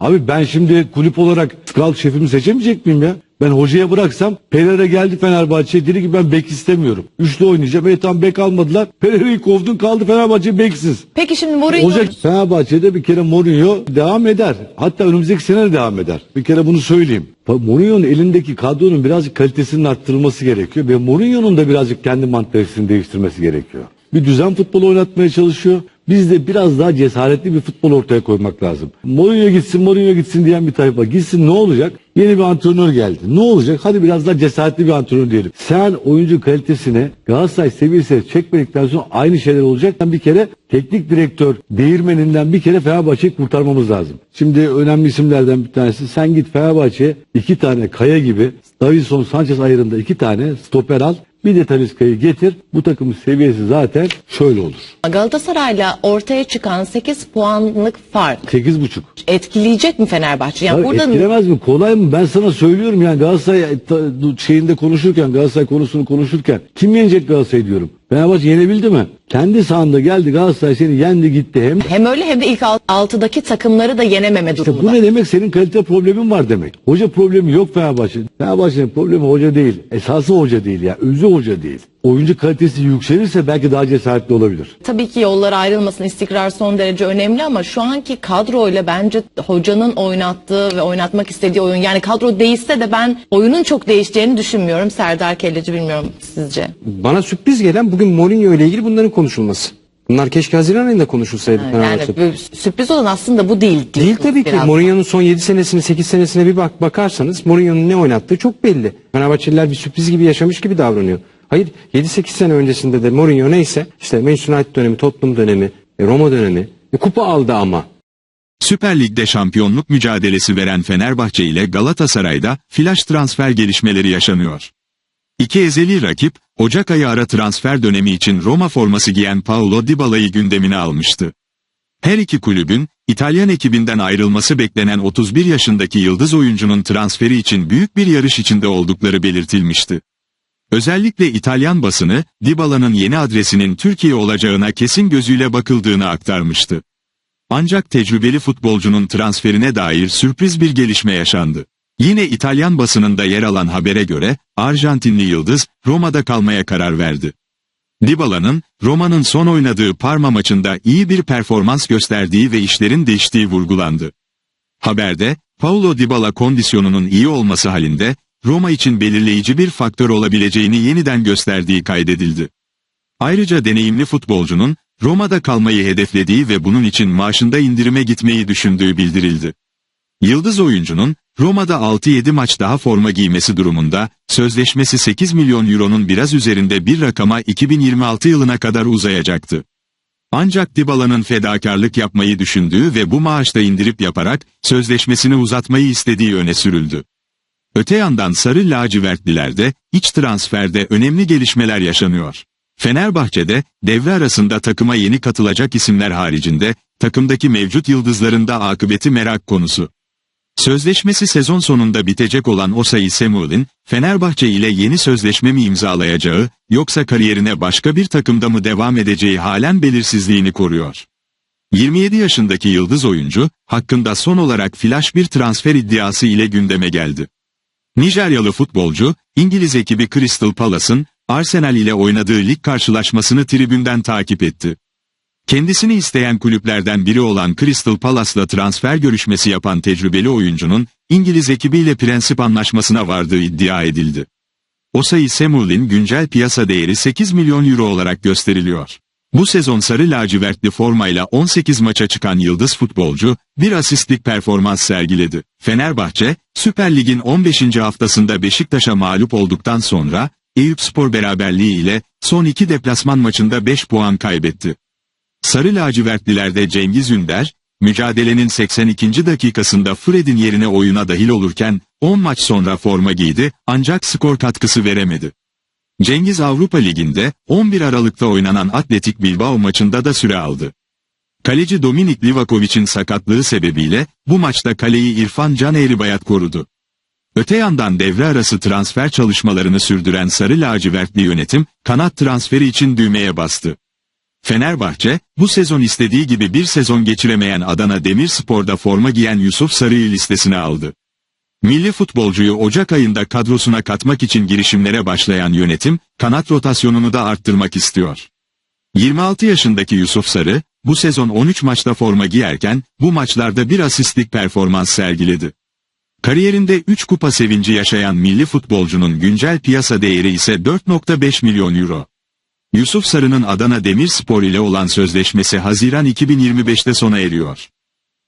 Abi ben şimdi kulüp olarak scout şefimi seçemeyecek miyim ya? Ben hocaya bıraksam Pereira geldi Fenerbahçe'ye dedi ki ben bek istemiyorum. Üçlü oynayacağım. E tam bek almadılar. Pereira'yı kovdun kaldı Fenerbahçe beksiz. Peki şimdi Mourinho Olacak Fenerbahçe'de bir kere Mourinho devam eder. Hatta önümüzdeki sene de devam eder. Bir kere bunu söyleyeyim. Mourinho'nun elindeki kadronun birazcık kalitesinin arttırılması gerekiyor. Ve Mourinho'nun da birazcık kendi mantalitesini değiştirmesi gerekiyor. Bir düzen futbol oynatmaya çalışıyor. Biz de biraz daha cesaretli bir futbol ortaya koymak lazım. Mourinho gitsin, Mourinho gitsin diyen bir tayfa. Gitsin ne olacak? Yeni bir antrenör geldi. Ne olacak? Hadi biraz daha cesaretli bir antrenör diyelim. Sen oyuncu kalitesine Galatasaray seviyesine çekmedikten sonra aynı şeyler olacak. Bir kere teknik direktör değirmeninden bir kere Fenerbahçe'yi kurtarmamız lazım. Şimdi önemli isimlerden bir tanesi sen git Fenerbahçe'ye iki tane Kaya gibi Davison Sanchez ayarında iki tane stoper al. Bir de Talisca'yı getir. Bu takımın seviyesi zaten şöyle olur. Galatasaray'la ortaya çıkan 8 puanlık fark 8,5. etkileyecek mi Fenerbahçe? Yani Abi burada etkilemez mi? Kolay mı? Ben sana söylüyorum yani Galatasaray e, ta- şeyinde konuşurken Galatasaray konusunu konuşurken kim yenecek Galatasaray diyorum. Fenerbahçe yenebildi mi? Kendi sahanda geldi Galatasaray seni yendi gitti hem. hem öyle hem de ilk alt- altıdaki takımları da yenememe İşte durumunda. bu ne demek? Senin kalite problemin var demek. Hoca problemi yok Fenerbahçe. Fenerbahçe'nin problemi hoca değil. Esası hoca değil ya. Özü hoca değil. Oyuncu kalitesi yükselirse belki daha cesaretli olabilir. Tabii ki yollar ayrılmasın, istikrar son derece önemli ama şu anki kadroyla bence hocanın oynattığı ve oynatmak istediği oyun yani kadro değişse de ben oyunun çok değişeceğini düşünmüyorum. Serdar Kelleci bilmiyorum sizce. Bana sürpriz gelen bugün Mourinho ile ilgili bunların konuşulması. Bunlar keşke Haziran ayında konuşulsaydı. Yani Fenerbahçe. böyle sürpriz olan aslında bu değil. Değil tabii ki. Mourinho'nun son 7 senesini 8 senesine bir bak bakarsanız Mourinho'nun ne oynattığı çok belli. Fenerbahçeliler bir sürpriz gibi yaşamış gibi davranıyor. Hayır 7-8 sene öncesinde de Mourinho neyse işte Manchester United dönemi, Tottenham dönemi, e, Roma dönemi e, kupa aldı ama. Süper Lig'de şampiyonluk mücadelesi veren Fenerbahçe ile Galatasaray'da flash transfer gelişmeleri yaşanıyor. İki ezeli rakip, Ocak ayı ara transfer dönemi için Roma forması giyen Paulo Dybala'yı gündemine almıştı. Her iki kulübün, İtalyan ekibinden ayrılması beklenen 31 yaşındaki yıldız oyuncunun transferi için büyük bir yarış içinde oldukları belirtilmişti. Özellikle İtalyan basını, Dybala'nın yeni adresinin Türkiye olacağına kesin gözüyle bakıldığını aktarmıştı. Ancak tecrübeli futbolcunun transferine dair sürpriz bir gelişme yaşandı. Yine İtalyan basınında yer alan habere göre, Arjantinli Yıldız, Roma'da kalmaya karar verdi. Dybala'nın, Roma'nın son oynadığı Parma maçında iyi bir performans gösterdiği ve işlerin değiştiği vurgulandı. Haberde, Paulo Dybala kondisyonunun iyi olması halinde, Roma için belirleyici bir faktör olabileceğini yeniden gösterdiği kaydedildi. Ayrıca deneyimli futbolcunun, Roma'da kalmayı hedeflediği ve bunun için maaşında indirime gitmeyi düşündüğü bildirildi. Yıldız oyuncunun, Roma'da 6-7 maç daha forma giymesi durumunda, sözleşmesi 8 milyon euronun biraz üzerinde bir rakama 2026 yılına kadar uzayacaktı. Ancak Dybala'nın fedakarlık yapmayı düşündüğü ve bu maaşta indirip yaparak, sözleşmesini uzatmayı istediği öne sürüldü. Öte yandan Sarı Lacivertlilerde, iç transferde önemli gelişmeler yaşanıyor. Fenerbahçe'de, devre arasında takıma yeni katılacak isimler haricinde, takımdaki mevcut yıldızların da akıbeti merak konusu. Sözleşmesi sezon sonunda bitecek olan Osayi Samuel'in, Fenerbahçe ile yeni sözleşme mi imzalayacağı, yoksa kariyerine başka bir takımda mı devam edeceği halen belirsizliğini koruyor. 27 yaşındaki yıldız oyuncu, hakkında son olarak flash bir transfer iddiası ile gündeme geldi. Nijeryalı futbolcu, İngiliz ekibi Crystal Palace'ın, Arsenal ile oynadığı lig karşılaşmasını tribünden takip etti. Kendisini isteyen kulüplerden biri olan Crystal Palace'la transfer görüşmesi yapan tecrübeli oyuncunun, İngiliz ekibiyle prensip anlaşmasına vardığı iddia edildi. Osayi Samuel'in güncel piyasa değeri 8 milyon euro olarak gösteriliyor. Bu sezon sarı lacivertli formayla 18 maça çıkan yıldız futbolcu, bir asistlik performans sergiledi. Fenerbahçe, Süper Lig'in 15. haftasında Beşiktaş'a mağlup olduktan sonra, Eyüpspor beraberliği ile son iki deplasman maçında 5 puan kaybetti. Sarı lacivertlilerde Cengiz Ünder, mücadelenin 82. dakikasında Fred'in yerine oyuna dahil olurken, 10 maç sonra forma giydi ancak skor katkısı veremedi. Cengiz Avrupa Ligi'nde 11 Aralık'ta oynanan Atletik Bilbao maçında da süre aldı. Kaleci Dominik Livakovic'in sakatlığı sebebiyle bu maçta kaleyi İrfan Can Eğribayat korudu. Öte yandan devre arası transfer çalışmalarını sürdüren Sarı Lacivertli yönetim, kanat transferi için düğmeye bastı. Fenerbahçe, bu sezon istediği gibi bir sezon geçiremeyen Adana Demirspor'da forma giyen Yusuf Sarı'yı listesine aldı. Milli futbolcuyu Ocak ayında kadrosuna katmak için girişimlere başlayan yönetim, kanat rotasyonunu da arttırmak istiyor. 26 yaşındaki Yusuf Sarı, bu sezon 13 maçta forma giyerken, bu maçlarda bir asistlik performans sergiledi. Kariyerinde 3 kupa sevinci yaşayan milli futbolcunun güncel piyasa değeri ise 4.5 milyon euro. Yusuf Sarı'nın Adana Demirspor ile olan sözleşmesi Haziran 2025'te sona eriyor.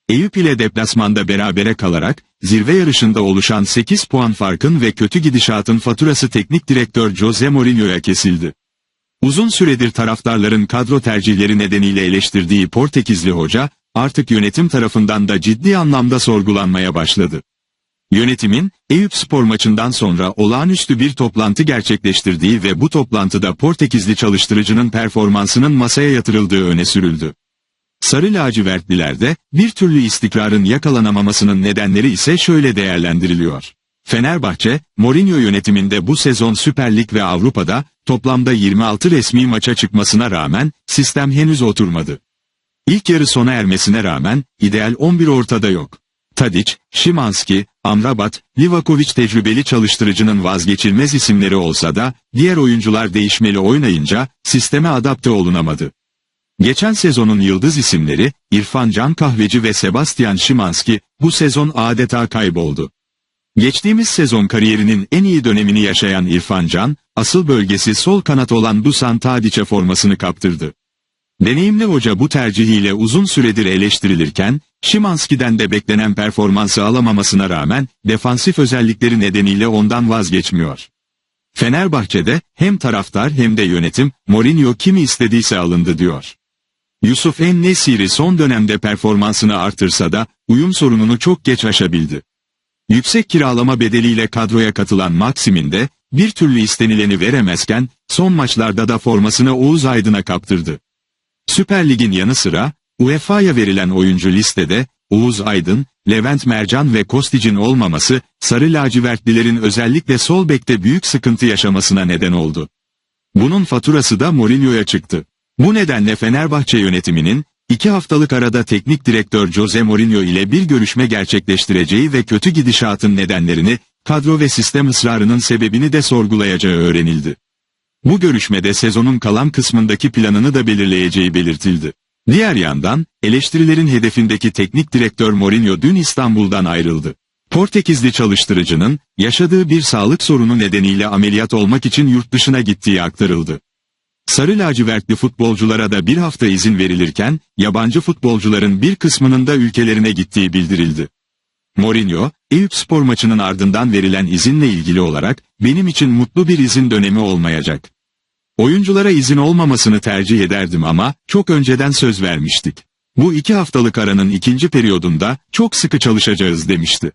Eyüp ile deplasmanda berabere kalarak, zirve yarışında oluşan 8 puan farkın ve kötü gidişatın faturası teknik direktör Jose Mourinho'ya kesildi. Uzun süredir taraftarların kadro tercihleri nedeniyle eleştirdiği Portekizli hoca, artık yönetim tarafından da ciddi anlamda sorgulanmaya başladı. Yönetimin, Eyüp spor maçından sonra olağanüstü bir toplantı gerçekleştirdiği ve bu toplantıda Portekizli çalıştırıcının performansının masaya yatırıldığı öne sürüldü. Sarı lacivertlilerde, bir türlü istikrarın yakalanamamasının nedenleri ise şöyle değerlendiriliyor. Fenerbahçe, Mourinho yönetiminde bu sezon Süper Lig ve Avrupa'da, toplamda 26 resmi maça çıkmasına rağmen, sistem henüz oturmadı. İlk yarı sona ermesine rağmen, ideal 11 ortada yok. Tadic, Şimanski, Amrabat, Livakovic tecrübeli çalıştırıcının vazgeçilmez isimleri olsa da, diğer oyuncular değişmeli oynayınca, sisteme adapte olunamadı. Geçen sezonun yıldız isimleri, İrfan Can Kahveci ve Sebastian Şimanski, bu sezon adeta kayboldu. Geçtiğimiz sezon kariyerinin en iyi dönemini yaşayan İrfan Can, asıl bölgesi sol kanat olan Dusan Tadic'e formasını kaptırdı. Deneyimli hoca bu tercihiyle uzun süredir eleştirilirken, Şimanski'den de beklenen performansı alamamasına rağmen, defansif özellikleri nedeniyle ondan vazgeçmiyor. Fenerbahçe'de hem taraftar hem de yönetim, Mourinho kimi istediyse alındı diyor. Yusuf En-Nesiri son dönemde performansını artırsa da, uyum sorununu çok geç aşabildi. Yüksek kiralama bedeliyle kadroya katılan Maxim'in de, bir türlü istenileni veremezken, son maçlarda da formasını Oğuz Aydın'a kaptırdı. Süper Lig'in yanı sıra, UEFA'ya verilen oyuncu listede, Oğuz Aydın, Levent Mercan ve Kostic'in olmaması, Sarı lacivertlilerin özellikle sol bekte büyük sıkıntı yaşamasına neden oldu. Bunun faturası da Mourinho'ya çıktı. Bu nedenle Fenerbahçe yönetiminin, iki haftalık arada teknik direktör Jose Mourinho ile bir görüşme gerçekleştireceği ve kötü gidişatın nedenlerini, kadro ve sistem ısrarının sebebini de sorgulayacağı öğrenildi. Bu görüşmede sezonun kalan kısmındaki planını da belirleyeceği belirtildi. Diğer yandan, eleştirilerin hedefindeki teknik direktör Mourinho dün İstanbul'dan ayrıldı. Portekizli çalıştırıcının, yaşadığı bir sağlık sorunu nedeniyle ameliyat olmak için yurt dışına gittiği aktarıldı. Sarı lacivertli futbolculara da bir hafta izin verilirken, yabancı futbolcuların bir kısmının da ülkelerine gittiği bildirildi. Mourinho, Eyüp spor maçının ardından verilen izinle ilgili olarak, benim için mutlu bir izin dönemi olmayacak. Oyunculara izin olmamasını tercih ederdim ama, çok önceden söz vermiştik. Bu iki haftalık aranın ikinci periyodunda, çok sıkı çalışacağız demişti.